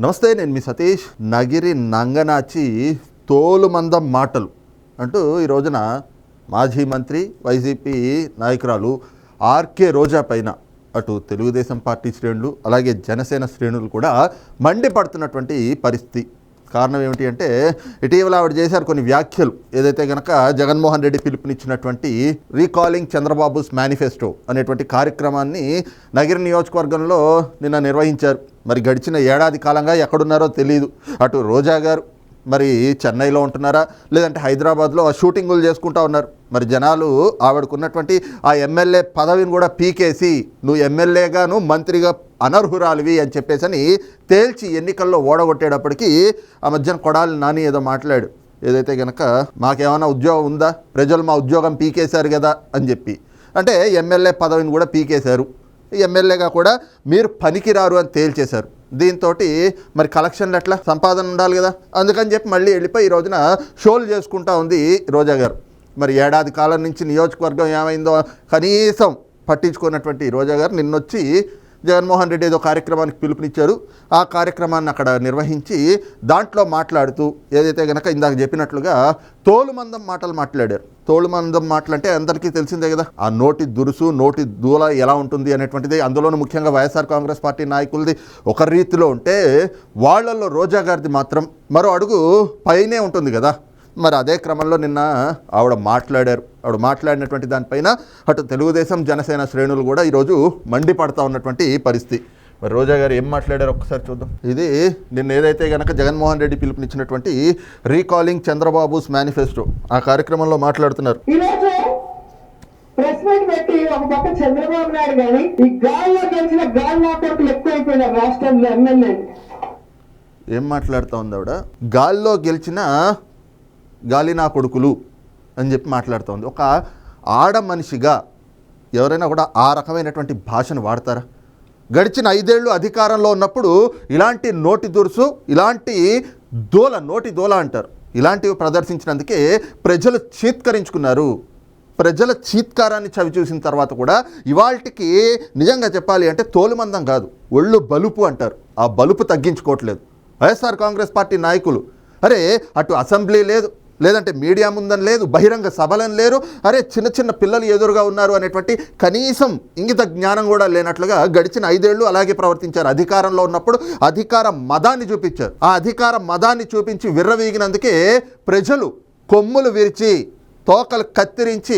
నమస్తే నేను మీ సతీష్. నగిరి నంగనాచి తోలుమందం మాటలు అంటూ ఈ రోజున మాజీ మంత్రి వైసీపీ నాయకురాలు ఆర్కే రోజా పైన అటు తెలుగుదేశం పార్టీ శ్రేణులు అలాగే జనసేన శ్రేణులు కూడా మండిపడుతున్నటువంటి పరిస్థితి. కారణం ఏమిటి అంటే ఇటీవల ఆవిడ చేశారు కొన్ని వ్యాఖ్యలు. ఏదైతే గనక జగన్మోహన్ రెడ్డి పిలుపునిచ్చినటువంటి రీకాలింగ్ చంద్రబాబుస్ మేనిఫెస్టో అనేటువంటి కార్యక్రమాన్ని నగిరి నియోజకవర్గంలో నిన్న నిర్వహించారు. మరి గడిచిన ఏడాది కాలంగా ఎక్కడున్నారో తెలియదు అటు రోజా గారు మరి చెన్నైలో ఉంటున్నారా? లేదంటే హైదరాబాద్లో షూటింగులు చేసుకుంటా ఉన్నారు. మరి జనాలు ఆవిడకున్నటువంటి ఆ ఎమ్మెల్యే పదవిని కూడా పీకేసి నువ్వు ఎమ్మెల్యేగాను మంత్రిగా అనర్హురాలివి అని చెప్పేసి అని తేల్చి ఎన్నికల్లో ఓడగొట్టేటప్పటికి ఆ మధ్యన కొడాలి నాని ఏదో మాట్లాడు. ఏదైతే కనుక మాకేమైనా ఉద్యోగం ఉందా? ప్రజలు మా ఉద్యోగం పీకేశారు కదా అని చెప్పి. అంటే ఎమ్మెల్యే పదవిని కూడా పీకేశారు. ఎమ్మెల్యేగా కూడా మీరు పనికిరారు అని తేల్చేశారు. దీంతో మరి కలెక్షన్లు ఎట్లా? సంపాదన ఉండాలి కదా. అందుకని చెప్పి మళ్ళీ వెళ్ళిపోయి ఈ రోజున షోలు చేసుకుంటా ఉంది రోజా గారు. మరి ఏడాది కాలం నుంచి నియోజకవర్గం ఏమైందో కనీసం పట్టించుకున్నటువంటి రోజా గారు నిన్నొచ్చి జగన్మోహన్ రెడ్డి ఏదో కార్యక్రమానికి పిలుపునిచ్చారు. ఆ కార్యక్రమాన్ని అక్కడ నిర్వహించి దాంట్లో మాట్లాడుతూ ఏదైతే గనక ఇందాక చెప్పినట్లుగా తోలుమందం మాటలు మాట్లాడారు. తోలుమందం మాటలు అంటే అందరికీ తెలిసిందే కదా. ఆ నోటి దురుసు నోటి దూల ఎలా ఉంటుంది అనేటువంటిది అందులోనూ ముఖ్యంగా వైఎస్ఆర్ కాంగ్రెస్ పార్టీ నాయకులది ఒక రీతిలో ఉంటే వాళ్ళల్లో రోజా గారిది మాత్రం మరో అడుగు పైనే ఉంటుంది కదా. మరి అదే క్రమంలో నిన్న ఆవిడ మాట్లాడారు. ఆవిడ మాట్లాడినటువంటి దానిపైన అటు తెలుగుదేశం జనసేన శ్రేణులు కూడా ఈరోజు మండిపడతా ఉన్నటువంటి పరిస్థితి. మరి రోజా గారు ఏం మాట్లాడారు ఒక్కసారి చూద్దాం. ఇది నిన్న ఏదైతే గనక జగన్మోహన్ రెడ్డి పిలుపునిచ్చినటువంటి రీకాలింగ్ చంద్రబాబుస్ మేనిఫెస్టో ఆ కార్యక్రమంలో మాట్లాడుతున్నారు. ఈరోజు ప్రెస్ మీట్ పెట్టి ఒక పక్క చంద్రబాబు నాయుడు గాని ఈ గాల్లో గెలిచిన గాలి ఆటోకులు ఎక్కువైపోయినారు రాష్ట్రంలో ఎమ్మెల్యే ఏం మాట్లాడుతూ ఉంది ఆవిడ? గాల్లో గెలిచిన గాలి నా కొడుకులు అని చెప్పి మాట్లాడుతోంది ఒక ఆడ మనిషిగా ఎవరైనా కూడా ఆ రకమైనటువంటి భాషను వాడతారా? గడిచిన ఐదేళ్ళు అధికారంలో ఉన్నప్పుడు ఇలాంటి నోటి దురుసు ఇలాంటి దోల నోటి దోల అంటారు. ఇలాంటివి ప్రదర్శించినందుకే ప్రజలు చీత్కరించుకున్నారు. ప్రజల చీత్కారాన్ని చవి చూసిన తర్వాత కూడా ఇవాళకి నిజంగా చెప్పాలి అంటే తోలుమందం కాదు ఒళ్ళు బలుపు అంటారు. ఆ బలుపు తగ్గించుకోవట్లేదు. వైఎస్ఆర్ కాంగ్రెస్ పార్టీ నాయకులు అరే అటు అసెంబ్లీ లేదు లేదంటే మీడియా ముందని లేదు బహిరంగ సభలను లేరు. అరే చిన్న చిన్న పిల్లలు ఎదురుగా ఉన్నారు అనేటువంటి కనీసం ఇంగిత జ్ఞానం కూడా లేనట్లుగా గడిచిన ఐదేళ్ళు అలాగే ప్రవర్తించారు. అధికారంలో ఉన్నప్పుడు అధికార మదాన్ని చూపించారు. ఆ అధికార మదాన్ని చూపించి విర్రవీగినందుకే ప్రజలు కొమ్ములు విరిచి తోకలు కత్తిరించి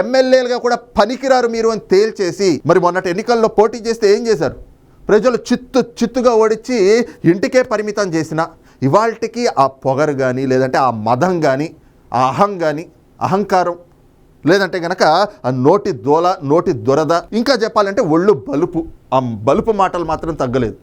ఎమ్మెల్యేలుగా కూడా పనికిరారు మీరు అని తేల్చేసి మరి మొన్నటి ఎన్నికల్లో పోటీ చేస్తే ఏం చేశారు? ప్రజలు చిత్తు చిత్తుగా ఓడించి ఇంటికే పరిమితం చేసిన ఇవాళకి ఆ పొగరు కానీ లేదంటే ఆ మదం కానీ ఆ అహం కానీ అహంకారం లేదంటే గనక ఆ నోటి దోల నోటి దురద ఇంకా చెప్పాలంటే ఒళ్ళు బలుపు. ఆ బలుపు మాటలు మాత్రం తగ్గలేదు.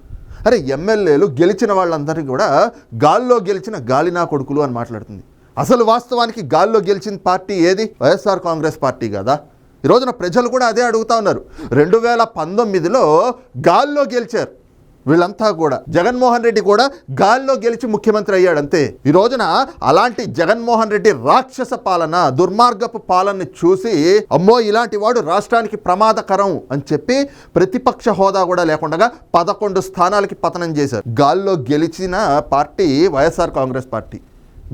అరే ఎమ్మెల్యేలు గెలిచిన వాళ్ళందరినీ కూడా గాల్లో గెలిచిన గాలినా కొడుకులు అని మాట్లాడుతుంది. అసలు వాస్తవానికి గాల్లో గెలిచిన పార్టీ ఏది? వైఎస్ఆర్ కాంగ్రెస్ పార్టీ కదా? ఈ రోజున ప్రజలు కూడా అదే అడుగుతా ఉన్నారు. రెండు వేల పంతొమ్మిదిలో గాల్లో గెలిచారు. వీళ్ళంతా కూడా. జగన్మోహన్ రెడ్డి కూడా గాల్లో గెలిచి ముఖ్యమంత్రి అయ్యాడు అంతే ఈ రోజున అలాంటి జగన్మోహన్ రెడ్డి రాక్షస పాలన దుర్మార్గపు పాలన చూసి అమ్మో ఇలాంటి వాడు రాష్ట్రానికి ప్రమాదకరం అని చెప్పి ప్రతిపక్ష హోదా కూడా లేకుండా పదకొండు స్థానాలకి పతనం చేశారు. గాల్లో గెలిచిన పార్టీ వైఎస్ఆర్ కాంగ్రెస్ పార్టీ.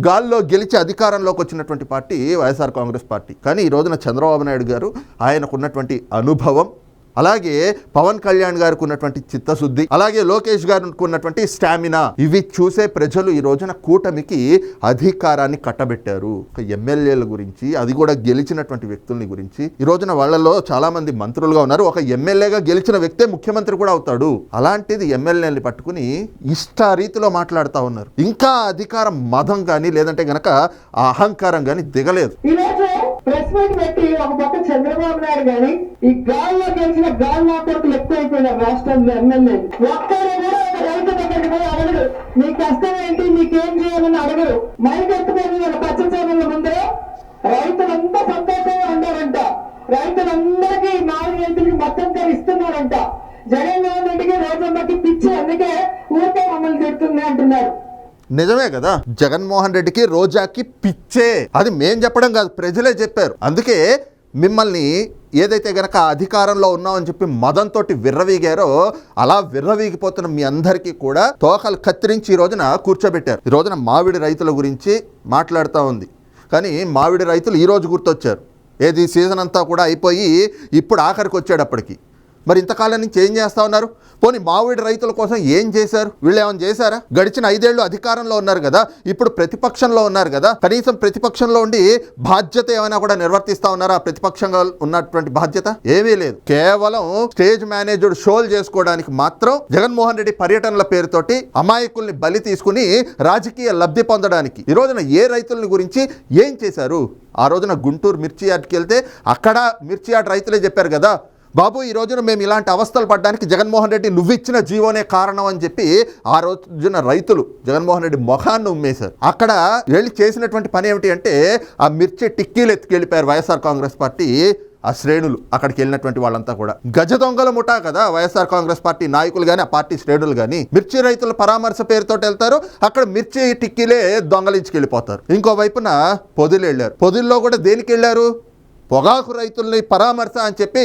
గాల్లో గెలిచి అధికారంలోకి వచ్చినటువంటి పార్టీ వైఎస్ఆర్ కాంగ్రెస్ పార్టీ. కానీ ఈ రోజున చంద్రబాబు నాయుడు గారు ఆయనకున్నటువంటి అనుభవం అలాగే పవన్ కళ్యాణ్ గారికి ఉన్నటువంటి చిత్తశుద్ధి అలాగే లోకేష్ గారికి ఉన్నటువంటి స్టామినా. ఇవి చూసే ప్రజలు ఈ రోజున కూటమికి అధికారాన్ని కట్టబెట్టారు. ఒక ఎమ్మెల్యేల గురించి అది కూడా గెలిచినటువంటి వ్యక్తుల్ని గురించి. ఈ రోజున వాళ్ళలో చాలా మంది మంత్రులుగా ఉన్నారు. ఒక ఎమ్మెల్యేగా గెలిచిన వ్యక్తే ముఖ్యమంత్రి కూడా అవుతాడు. అలాంటిది ఎమ్మెల్యేని పట్టుకుని ఇష్ట రీతిలో మాట్లాడుతూ ఉన్నారు. ఇంకా అధికారం మదం కానీ లేదంటే గనక అహంకారం కానీ దిగలేదు. ప్రెస్ మీట్ పెట్టి ఒక పక్క చంద్రబాబు నాయుడు గాని ఈ గాల్లో గెలిచిన గాలి ఆటోకులు ఎక్కువైపోయినారు రాష్ట్రంలో ఎమ్మెల్యే ఒక్కరు కూడా ఒక రైతు దగ్గరికి పోయి అడగరు. నీ కష్టం ఏంటి? నీకేం చేయాలని అడగరు. మైక్ ఎత్తుకొని వీళ్ళ పచ్చ చేనుల ముందే రైతులంతా సంతోషంగా ఉన్నారంట. రైతులందరికీ నాలుగు గంటలకి మొత్తం ఇస్తున్నారంట. జగన్మోహన్ రెడ్డికి రోజమ్మకి పిచ్చి అందుకే ఊరికే మమ్మల్ని తిడుతుంది అంటున్నారు. నిజమే కదా? జగన్మోహన్ రెడ్డికి రోజాకి పిచ్చే. అది మేం చెప్పడం కాదు ప్రజలే చెప్పారు. అందుకే మిమ్మల్ని ఏదైతే గనక అధికారంలో ఉన్నామని చెప్పి మదంతో విర్రవీగారో అలా విర్రవీగిపోతున్న మీ అందరికీ కూడా తోకలు కత్తిరించి ఈ రోజున కూర్చోబెట్టారు. ఈ రోజున మామిడి రైతుల గురించి మాట్లాడుతూ ఉంది. కానీ మామిడి రైతులు ఈరోజు గుర్తొచ్చారు. ఏది సీజన్ అంతా కూడా అయిపోయి ఇప్పుడు ఆఖరికి వచ్చేటప్పటికి. మరి ఇంతకాలం నుంచి ఏం చేస్తా ఉన్నారు? పోనీ మావిడి రైతుల కోసం ఏం చేశారు? వీళ్ళు ఏమైనా చేశారా? గడిచిన ఐదేళ్ళు అధికారంలో ఉన్నారు కదా ఇప్పుడు ప్రతిపక్షంలో ఉన్నారు కదా కనీసం ప్రతిపక్షంలో ఉండి బాధ్యత ఏమైనా కూడా నిర్వర్తిస్తా ఉన్నారా? ప్రతిపక్షంగా ఉన్నటువంటి బాధ్యత ఏమీ లేదు. కేవలం స్టేజ్ మేనేజర్ షోలు చేసుకోవడానికి మాత్రం జగన్మోహన్ రెడ్డి పర్యటనల పేరుతోటి అమాయకుల్ని బలి తీసుకుని రాజకీయ లబ్ధి పొందడానికి. ఈ రోజున ఏ రైతుల్ని గురించి ఏం చేశారు? ఆ రోజున గుంటూరు మిర్చి యార్డ్కి వెళ్తే అక్కడ మిర్చి యార్డ్ రైతులే చెప్పారు కదా బాబు ఈ రోజున మేము ఇలాంటి అవస్థలు పడ్డానికి జగన్మోహన్ రెడ్డి నువ్విచ్చిన జీవోనే కారణం అని చెప్పి ఆ రోజున రైతులు జగన్మోహన్ రెడ్డి ముఖాన్ని ఉమ్మేశారు. అక్కడ వెళ్ళి చేసినటువంటి పని ఏమిటి అంటే ఆ మిర్చి టిక్కీలు ఎత్తుకెళ్ళిపోయారు వైఎస్ఆర్ కాంగ్రెస్ పార్టీ ఆ శ్రేణులు అక్కడికి వెళ్ళినటువంటి వాళ్ళంతా కూడా. గజ దొంగల ముఠా కదా వైఎస్ఆర్ కాంగ్రెస్ పార్టీ నాయకులు కానీ ఆ పార్టీ శ్రేణులు కానీ మిర్చి రైతుల పరామర్శ పేరుతో వెళ్తారు అక్కడ మిర్చి టిక్కీలే దొంగలించుకెళ్ళిపోతారు. ఇంకో వైపున పొదిలు వెళ్ళారు. పొదిల్లో కూడా దేనికి వెళ్ళారు? పొగాకు రైతుల్ని పరామర్శ అని చెప్పి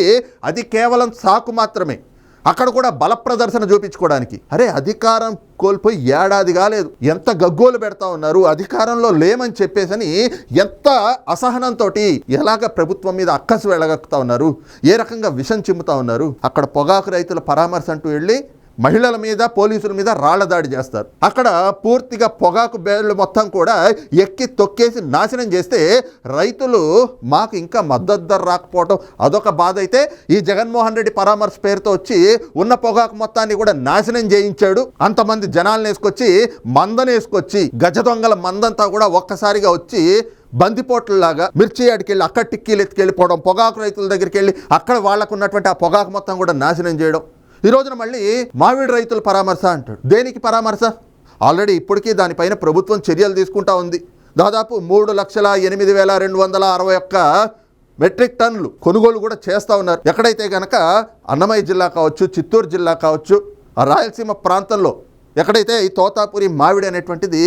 అది కేవలం సాకు మాత్రమే. అక్కడ కూడా బల ప్రదర్శన చూపించుకోవడానికి. అరే అధికారం కోల్పోయి ఏడాది కాలేదు. ఎంత గగ్గోలు పెడతా ఉన్నారు అధికారంలో లేమని చెప్పేసని ఎంత అసహనంతో ఎలాగ ప్రభుత్వం మీద అక్కసు వెళ్ళగక్కుతా ఉన్నారు ఏ రకంగా విషం చిమ్ముతా ఉన్నారు అక్కడ పొగాకు రైతుల పరామర్శ అంటూ వెళ్ళి మహిళల మీద పోలీసుల మీద రాళ్ళ దాడి చేస్తారు. అక్కడ పూర్తిగా పొగాకు బేళ్ళు మొత్తం కూడా ఎక్కి తొక్కేసి నాశనం చేస్తే రైతులు మాకు ఇంకా మద్దతు ధర రాకపోవడం అదొక బాధ అయితే ఈ జగన్మోహన్ రెడ్డి పరామర్శ పేరుతో వచ్చి ఉన్న పొగాకు మొత్తాన్ని కూడా నాశనం చేయించాడు. అంతమంది జనాలను వేసుకొచ్చి మందను వేసుకొచ్చి గజ దొంగల మందంతా కూడా ఒక్కసారిగా వచ్చి బందిపోట్లలాగా మిర్చి ఆడికెళ్ళి అక్కడ టిక్కీలు ఎత్తుకెళ్ళిపోవడం పొగాకు రైతుల దగ్గరికి వెళ్ళి అక్కడ వాళ్ళకు ఉన్నటువంటి ఆ పొగాకు మొత్తం కూడా నాశనం చేయడం. ఈ రోజున మళ్ళీ మామిడి రైతుల పరామర్శ అంటాడు. దేనికి పరామర్శ? ఆల్రెడీ ఇప్పటికీ దానిపైన ప్రభుత్వం చర్యలు తీసుకుంటా ఉంది. దాదాపు మూడు లక్షల ఎనిమిది వేల రెండు వందల అరవై ఒక్క మెట్రిక్ టన్నులు కొనుగోలు కూడా చేస్తూ ఉన్నారు. ఎక్కడైతే కనుక అన్నమయ్య జిల్లా కావచ్చు చిత్తూరు జిల్లా కావచ్చు ఆ రాయలసీమ ప్రాంతంలో ఎక్కడైతే ఈ తోతాపురి మామిడి అనేటువంటిది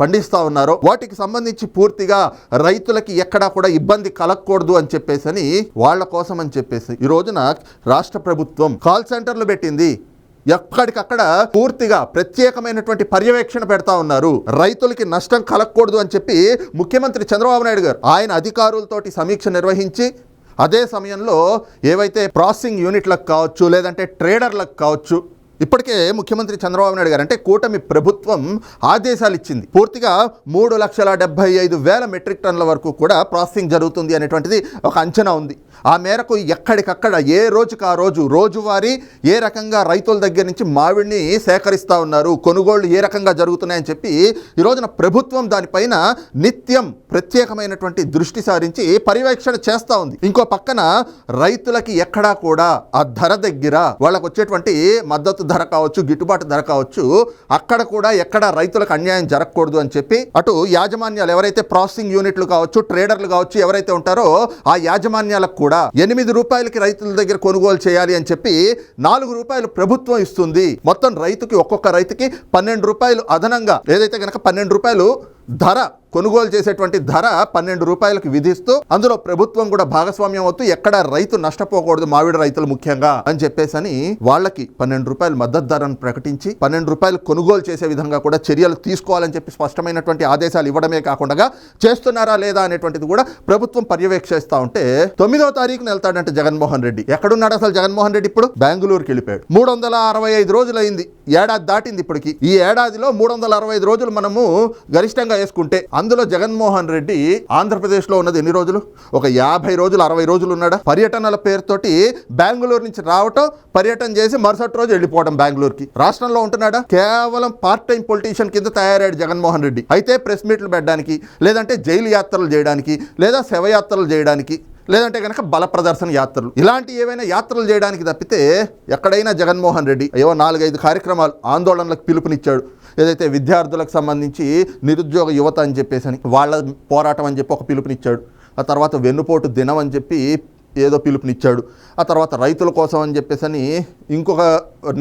పండిస్తూ ఉన్నారో వాటికి సంబంధించి పూర్తిగా రైతులకి ఎక్కడా కూడా ఇబ్బంది కలగకూడదు అని చెప్పేసి అని వాళ్ళ కోసం అని చెప్పేసి ఈ రోజున రాష్ట్ర ప్రభుత్వం కాల్ సెంటర్లు పెట్టింది. ఎక్కడికక్కడ పూర్తిగా ప్రత్యేకమైనటువంటి పర్యవేక్షణ పెడతా ఉన్నారు. రైతులకి నష్టం కలగకూడదు అని చెప్పి ముఖ్యమంత్రి చంద్రబాబు నాయుడు గారు ఆయన అధికారులతోటి సమీక్ష నిర్వహించి అదే సమయంలో ఏవైతే ప్రాసెసింగ్ యూనిట్లకు కావచ్చు లేదంటే ట్రేడర్లకు కావచ్చు ఇప్పటికే ముఖ్యమంత్రి చంద్రబాబు నాయుడు గారు అంటే కూటమి ప్రభుత్వం ఆదేశాలు ఇచ్చింది. పూర్తిగా మూడు లక్షల డెబ్బై ఐదు వేల మెట్రిక్ టన్నుల వరకు కూడా ప్రాసెసింగ్ జరుగుతుంది అనేటువంటిది ఒక అంచనా ఉంది. ఆ మేరకు ఎక్కడికక్కడ ఏ రోజుకు ఆ రోజు రోజువారీ ఏ రకంగా రైతుల దగ్గర నుంచి మామిడిని సేకరిస్తూ ఉన్నారు కొనుగోళ్ళు ఏ రకంగా జరుగుతున్నాయని చెప్పి ఈ రోజున ప్రభుత్వం దానిపైన నిత్యం ప్రత్యేకమైనటువంటి దృష్టి సారించి పర్యవేక్షణ చేస్తూ ఉంది. ఇంకో పక్కన రైతులకి ఎక్కడా కూడా ఆ ధర దగ్గర వాళ్ళకు వచ్చేటువంటి మద్దతు ధర కావచ్చు గిట్టుబాటు ధర కావచ్చు అక్కడ కూడా ఎక్కడ రైతులకు అన్యాయం జరగకూడదు అని చెప్పి అటు యాజమాన్యాలు ఎవరైతే ప్రాసెసింగ్ యూనిట్లు కావచ్చు ట్రేడర్లు కావచ్చు ఎవరైతే ఉంటారో ఆ యాజమాన్యాలకు కూడా ఎనిమిది రూపాయలకి రైతుల దగ్గర కొనుగోలు చేయాలి అని చెప్పి నాలుగు రూపాయలు ప్రభుత్వం ఇస్తుంది. మొత్తం రైతుకి ఒక్కొక్క రైతుకి పన్నెండు రూపాయలు అదనంగా ఏదైతే కనుక పన్నెండు రూపాయలు ధర కొనుగోలు చేసేటువంటి ధర పన్నెండు రూపాయలకు విధిస్తూ అందులో ప్రభుత్వం కూడా భాగస్వామ్యం అవుతూ ఎక్కడ రైతు నష్టపోకూడదు మామిడి రైతులు ముఖ్యంగా అని చెప్పేసని వాళ్ళకి పన్నెండు రూపాయలు మద్దతు ధరను ప్రకటించి పన్నెండు రూపాయలు కొనుగోలు చేసే విధంగా కూడా చర్యలు తీసుకోవాలని చెప్పి స్పష్టమైనటువంటి ఆదేశాలు ఇవ్వడమే కాకుండా చేస్తున్నారా లేదా అనేటువంటిది కూడా ప్రభుత్వం పర్యవేక్షిస్తా ఉంటే తొమ్మిదవ తారీఖున వెళ్తాడంటే జగన్మోహన్ రెడ్డి. ఎక్కడున్నాడు అసలు జగన్మోహన్ రెడ్డి ఇప్పుడు? బెంగళూరుకి వెళ్ళిపోయాడు. మూడు వందల అరవై ఐదు రోజులు అయింది ఏడాది దాటింది ఇప్పటికి. ఈ ఏడాదిలో మూడు వందల అరవై ఐదు రోజులు మనము గరిష్టంగా వేసుకుంటే అందులో జగన్మోహన్ రెడ్డి ఆంధ్రప్రదేశ్లో ఉన్నది ఎన్ని రోజులు? ఒక యాభై రోజులు అరవై రోజులు ఉన్నాడా? పర్యటనల పేరుతోటి బెంగళూరు నుంచి రావటం పర్యటన చేసి మరుసటి రోజు వెళ్ళిపోవడం బెంగళూరుకి. రాష్ట్రంలో ఉంటున్నాడా? కేవలం పార్ట్ టైం పొలిటీషియన్ కింద తయారయ్యాడు జగన్మోహన్ రెడ్డి. అయితే ప్రెస్ మీట్లు పెట్టడానికి లేదంటే జైలు యాత్రలు చేయడానికి లేదా శవయాత్రలు చేయడానికి లేదంటే కనుక బల ప్రదర్శన యాత్రలు. ఇలాంటి ఏవైనా యాత్రలు చేయడానికి తప్పితే ఎక్కడైనా జగన్మోహన్ రెడ్డి ఏవో నాలుగైదు కార్యక్రమాలు ఆందోళనలకు పిలుపునిచ్చాడు. ఏదైతే విద్యార్థులకు సంబంధించి నిరుద్యోగ యువత అని చెప్పేసి అని వాళ్ళ పోరాటం అని చెప్పి ఒక పిలుపునిచ్చాడు. ఆ తర్వాత వెన్నుపోటు దినం అని చెప్పి ఏదో పిలుపునిచ్చాడు. ఆ తర్వాత రైతుల కోసం అని చెప్పేసి అని ఇంకొక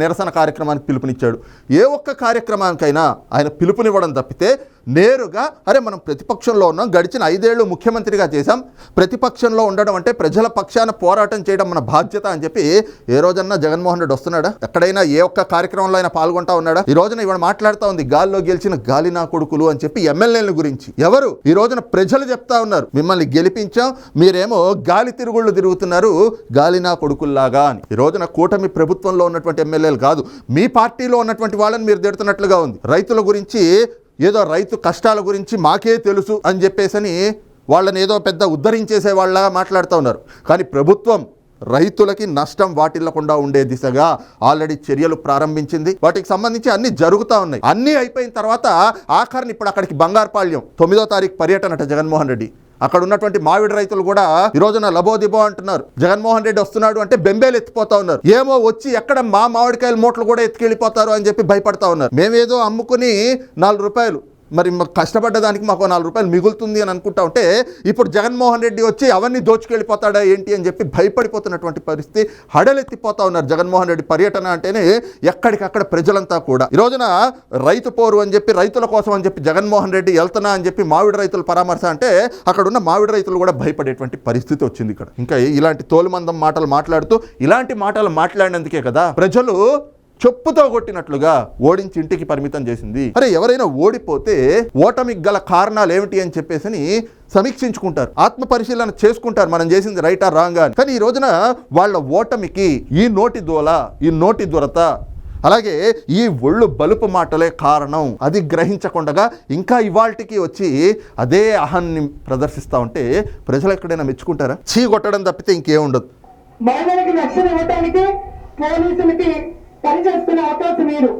నిరసన కార్యక్రమానికి పిలుపునిచ్చాడు. ఏ ఒక్క కార్యక్రమానికైనా ఆయన పిలుపునివ్వడం తప్పితే నేరుగా అరే మనం ప్రతిపక్షంలో ఉన్నాం గడిచిన ఐదేళ్ళు ముఖ్యమంత్రిగా చేశాం ప్రతిపక్షంలో ఉండడం అంటే ప్రజల పక్షాన పోరాటం చేయడం మన బాధ్యత అని చెప్పి ఏ రోజన్నా జగన్మోహన్ రెడ్డి వస్తున్నాడా? ఎక్కడైనా ఏ ఒక్క కార్యక్రమంలో అయినా పాల్గొంటా ఉన్నాడా? ఈ రోజున ఇవాళ మాట్లాడుతూ ఉంది గాల్లో గెలిచిన గాలి నా కొడుకులు అని చెప్పి ఎమ్మెల్యేల గురించి. ఎవరు? ఈ రోజున ప్రజలు చెప్తా ఉన్నారు మిమ్మల్ని గెలిపించాం మీరేమో గాలి తిరుగుళ్ళు తిరుగుతున్నారు గాలి నా కొడుకుల్లాగా అని. ఈ రోజున కూటమి ప్రభుత్వంలో ఉన్నటువంటి ఎమ్మెల్యేలు కాదు. మీ పార్టీలో ఉన్నటువంటి వాళ్ళని మీరు తిడుతున్నట్లుగా ఉంది. రైతుల గురించి ఏదో రైతు కష్టాల గురించి మాకే తెలుసు అని చెప్పేసని వాళ్ళని ఏదో పెద్ద ఉద్ధరించేసే వాళ్ళగా మాట్లాడుతూ ఉన్నారు. కానీ ప్రభుత్వం రైతులకి నష్టం వాటిల్లకుండా ఉండే దిశగా ఆల్రెడీ చర్యలు ప్రారంభించింది. వాటికి సంబంధించి అన్ని జరుగుతూ ఉన్నాయి. అన్నీ అయిపోయిన తర్వాత ఆఖరిని ఇప్పుడు అక్కడికి బంగారుపాళ్యం తొమ్మిదో తారీఖు పర్యటనట జగన్మోహన్ రెడ్డి. అక్కడ ఉన్నటువంటి మామిడి రైతులు కూడా ఈ రోజున లబోదిబో అంటున్నారు. జగన్మోహన్ రెడ్డి వస్తున్నాడు అంటే బెంబేలు ఎత్తిపోతా ఉన్నారు. ఏమో వచ్చి ఎక్కడ మా మామిడికాయల మూటలు కూడా ఎత్తుకెళ్ళిపోతారు అని చెప్పి భయపడతా ఉన్నారు. మేమేదో అమ్ముకుని నాలుగు రూపాయలు మరి మాకు కష్టపడ్డ దానికి మాకు నాలుగు రూపాయలు మిగులుతుంది అని అనుకుంటా ఉంటే ఇప్పుడు జగన్మోహన్ రెడ్డి వచ్చి అవన్నీ దోచుకెళ్ళిపోతాడా ఏంటి అని చెప్పి భయపడిపోతున్నటువంటి పరిస్థితి హడలెత్తిపోతా ఉన్నారు జగన్మోహన్ రెడ్డి పర్యటన అంటేనే ఎక్కడికక్కడ ప్రజలంతా కూడా. ఈ రోజున రైతు పోరు అని చెప్పి రైతుల కోసం అని చెప్పి జగన్మోహన్ రెడ్డి వెళ్తున్నా అని చెప్పి మామిడి రైతుల పరామర్శ అంటే అక్కడ ఉన్న మామిడి రైతులు కూడా భయపడేటువంటి పరిస్థితి వచ్చింది ఇక్కడ. ఇంకా ఇలాంటి తోలుమందం మాటలు మాట్లాడుతూ ఇలాంటి మాటలు మాట్లాడినందుకే కదా ప్రజలు చెప్పుతో కొట్టినట్లుగా ఓడించి ఇంటికి పరిమితం చేసింది. అరే ఎవరైనా ఓడిపోతే ఓటమికి గల కారణాలు ఏమిటి అని చెప్పేసి సమీక్షించుకుంటారు. ఆత్మ పరిశీలన చేసుకుంటారు. మనం చేసింది రైటా రాంగ్ అని. కానీ ఈ రోజున వాళ్ళ ఓటమికి ఈ నోటి దోల ఈ నోటి దురత అలాగే ఈ ఒళ్ళు బలుపు మాటలే కారణం. అది గ్రహించకుండా ఇంకా ఇవాళకి వచ్చి అదే అహాన్ని ప్రదర్శిస్తూ ఉంటే ప్రజలు ఎక్కడైనా మెచ్చుకుంటారా? చీ కొట్టడం తప్పితే ఇంకేముండదు పోలీసులకి పనిచేస్తున్న అవకాశం మీరు.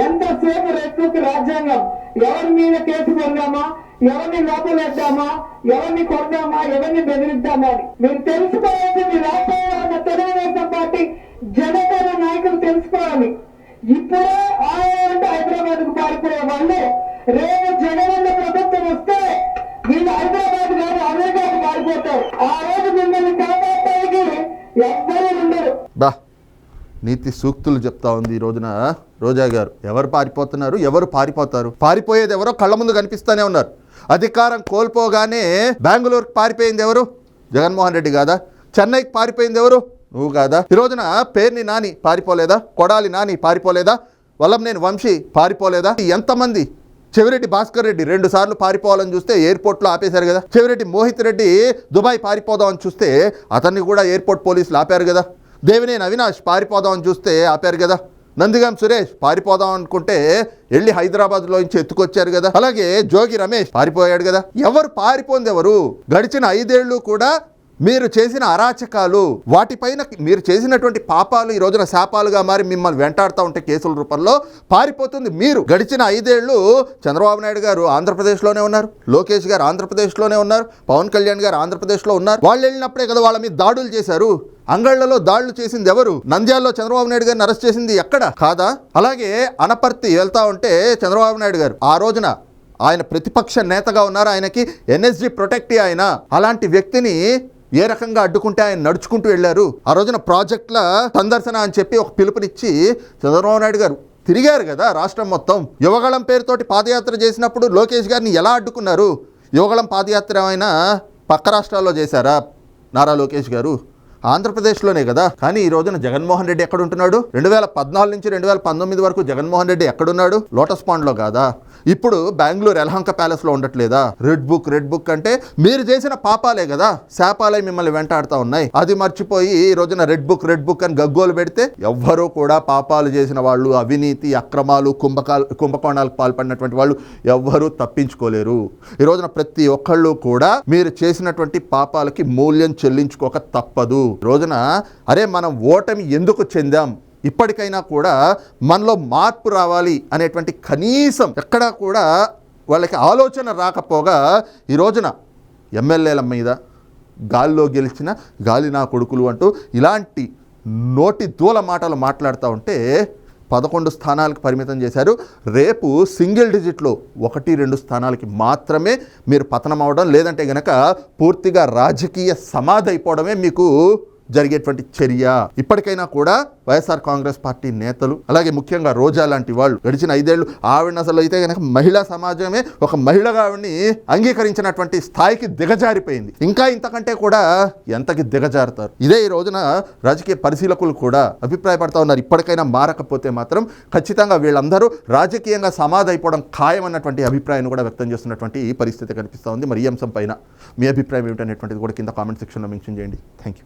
ఎంతసేపు రెట్లుకి రాజ్యాంగం? ఎవరి మీద కేసు పెడదామా? ఎవరిని లోపలేద్దామా ఎవరిని కొడదామా? ఎవరిని బెదిరిద్దామా అని. మీరు తెలుసుకోవాల్సింది రాష్ట్రంలో ఉన్న తెలుగుదేశం పార్టీ జనసేన నాయకులు తెలుసుకోవాలి. ఇప్పుడే ఆయన హైదరాబాద్కు పారిపోయే వాళ్ళు రేపు జగనన్న ప్రభుత్వం వస్తే వీళ్ళు హైదరాబాద్ కాదు అమెరికాకు పారిపోతారు. ఆ రోజు మిమ్మల్ని కాపాడటానికి ఎవ్వరూ ఉండరు. నీతి సూక్తులు చెప్తా ఉంది ఈ రోజున రోజా గారు ఎవరు పారిపోతున్నారు? ఎవరు పారిపోతారు? పారిపోయేది ఎవరో కళ్ళ ముందు కనిపిస్తూనే ఉన్నారు. అధికారం కోల్పోగానే బెంగళూరుకి పారిపోయింది ఎవరు? జగన్మోహన్ రెడ్డి కాదా? చెన్నైకి పారిపోయింది ఎవరు? నువ్వు కాదా? ఈ రోజున పేర్ని నాని పారిపోలేదా? కొడాలి నాని పారిపోలేదా? వల్లంనేని వంశీ పారిపోలేదా? ఎంతమంది? చెవిరెడ్డి భాస్కర్ రెడ్డి రెండు సార్లు పారిపోవాలని చూస్తే ఎయిర్పోర్ట్లో ఆపేశారు కదా. చెవిరెడ్డి మోహిత్ రెడ్డి దుబాయ్ పారిపోదామని చూస్తే అతన్ని కూడా ఎయిర్పోర్ట్ పోలీసులు ఆపారు కదా. దేవినేని అవినాష్ పారిపోదామని చూస్తే ఆపారు కదా. నందిగాం సురేష్ పారిపోదాం అనుకుంటే వెళ్ళి హైదరాబాద్లో నుంచి ఎత్తుకొచ్చారు కదా. అలాగే జోగి రమేష్ పారిపోయాడు కదా. ఎవరు పారిపోంది ఎవరు? గడిచిన ఐదేళ్ళు కూడా మీరు చేసిన అరాచకాలు వాటిపైన మీరు చేసినటువంటి పాపాలు ఈ రోజున శాపాలుగా మారి మిమ్మల్ని వెంటాడుతూ ఉంటే కేసుల రూపంలో పారిపోతుంది మీరు. గడిచిన ఐదేళ్ళు చంద్రబాబు నాయుడు గారు ఆంధ్రప్రదేశ్లోనే ఉన్నారు లోకేష్ గారు ఆంధ్రప్రదేశ్లోనే ఉన్నారు పవన్ కళ్యాణ్ గారు ఆంధ్రప్రదేశ్లో ఉన్నారు. వాళ్ళు వెళ్ళినప్పుడే కదా వాళ్ళ మీద దాడులు చేశారు. అంగళ్ళలో దాడులు చేసింది ఎవరు? నంద్యాలలో చంద్రబాబు నాయుడు గారిని అరెస్ట్ చేసింది ఎక్కడ? కాదా? అలాగే అనపర్తి వెళ్తా ఉంటే చంద్రబాబు నాయుడు గారు ఆ రోజున ఆయన ప్రతిపక్ష నేతగా ఉన్నారు ఆయనకి ఎన్ఎస్జి ప్రొటెక్టీ ఆయన. అలాంటి వ్యక్తిని ఏ రకంగా అడ్డుకుంటే ఆయన నడుచుకుంటూ వెళ్ళారు? ఆ రోజున ప్రాజెక్టుల సందర్శన అని చెప్పి ఒక పిలుపునిచ్చి చంద్రబాబు నాయుడు గారు తిరిగారు కదా రాష్ట్రం మొత్తం. యువగళం పేరుతోటి పాదయాత్ర చేసినప్పుడు లోకేష్ గారిని ఎలా అడ్డుకున్నారు? యువగళం పాదయాత్ర ఏమైనా పక్క రాష్ట్రాల్లో చేశారా నారా లోకేష్ గారు? ఆంధ్రప్రదేశ్లోనే కదా. కానీ ఈ రోజున జగన్మోహన్ రెడ్డి ఎక్కడ ఉంటున్నాడు రెండు వేల పద్నాలుగు నుంచి రెండు వేల పంతొమ్మిది వరకు జగన్మోహన్ రెడ్డి ఎక్కడున్నాడు? లోటస్ పాండ్లో కాదా? ఇప్పుడు బెంగళూరు ఎలహంక ప్యాలెస్లో ఉండట్లేదా? రెడ్ బుక్ రెడ్ బుక్ అంటే మీరు చేసిన పాపాలే కదా. శాపాలే మిమ్మల్ని వెంటాడుతూ ఉన్నాయి. అది మర్చిపోయి ఈ రోజున రెడ్ బుక్ రెడ్ బుక్ అని గగ్గోలు పెడితే ఎవ్వరూ కూడా పాపాలు చేసిన వాళ్ళు అవినీతి అక్రమాలు కుంభకాలు కుంభకోణాలకు పాల్పడినటువంటి వాళ్ళు ఎవ్వరూ తప్పించుకోలేరు. ఈ రోజున ప్రతి ఒక్కళ్ళు కూడా మీరు చేసినటువంటి పాపాలకి మూల్యం చెల్లించుకోక తప్పదు. రోజున అరే మనం ఓటమి ఎందుకు చెందాం? ఇప్పటికైనా కూడా మనలో మార్పు రావాలి అనేటువంటి కనీసం ఎక్కడా కూడా వాళ్ళకి ఆలోచన రాకపోగా ఈ రోజున ఎమ్మెల్యేల మీద గాల్లో గెలిచిన గాలి నా కొడుకులు అంటూ ఇలాంటి నోటి దూల మాటలు మాట్లాడుతూ ఉంటే పదకొండు స్థానాలకు పరిమితం చేశారు. రేపు సింగిల్ డిజిట్లో ఒకటి రెండు స్థానాలకి మాత్రమే మీరు పతనం అవడం లేదంటే గనక పూర్తిగా రాజకీయ సమాధి అయిపోవడమే మీకు జరిగేటువంటి చర్య. ఇప్పటికైనా కూడా వైఎస్ఆర్ కాంగ్రెస్ పార్టీ నేతలు అలాగే ముఖ్యంగా రోజా లాంటి వాళ్ళు గడిచిన ఐదేళ్ళు ఆవిడని అసలు అయితే కనుక మహిళా సమాజమే ఒక మహిళగా ఆవిడని అంగీకరించినటువంటి స్థాయికి దిగజారిపోయింది. ఇంకా ఇంతకంటే కూడా ఎంతకి దిగజారుతారు? ఇదే ఈ రోజున రాజకీయ పరిశీలకులు కూడా అభిప్రాయపడతా ఉన్నారు. ఇప్పటికైనా మారకపోతే మాత్రం ఖచ్చితంగా వీళ్ళందరూ రాజకీయంగా సమాధి అయిపోవడం ఖాయం అన్నటువంటి అభిప్రాయాన్ని కూడా వ్యక్తం చేస్తున్నటువంటి పరిస్థితి కనిపిస్తూ ఉంది. మరి ఈ అంశం పైన మీ అభిప్రాయం ఏమిటనేటువంటిది కూడా కింద కామెంట్ సెక్షన్లో మెన్షన్ చేయండి. Thank you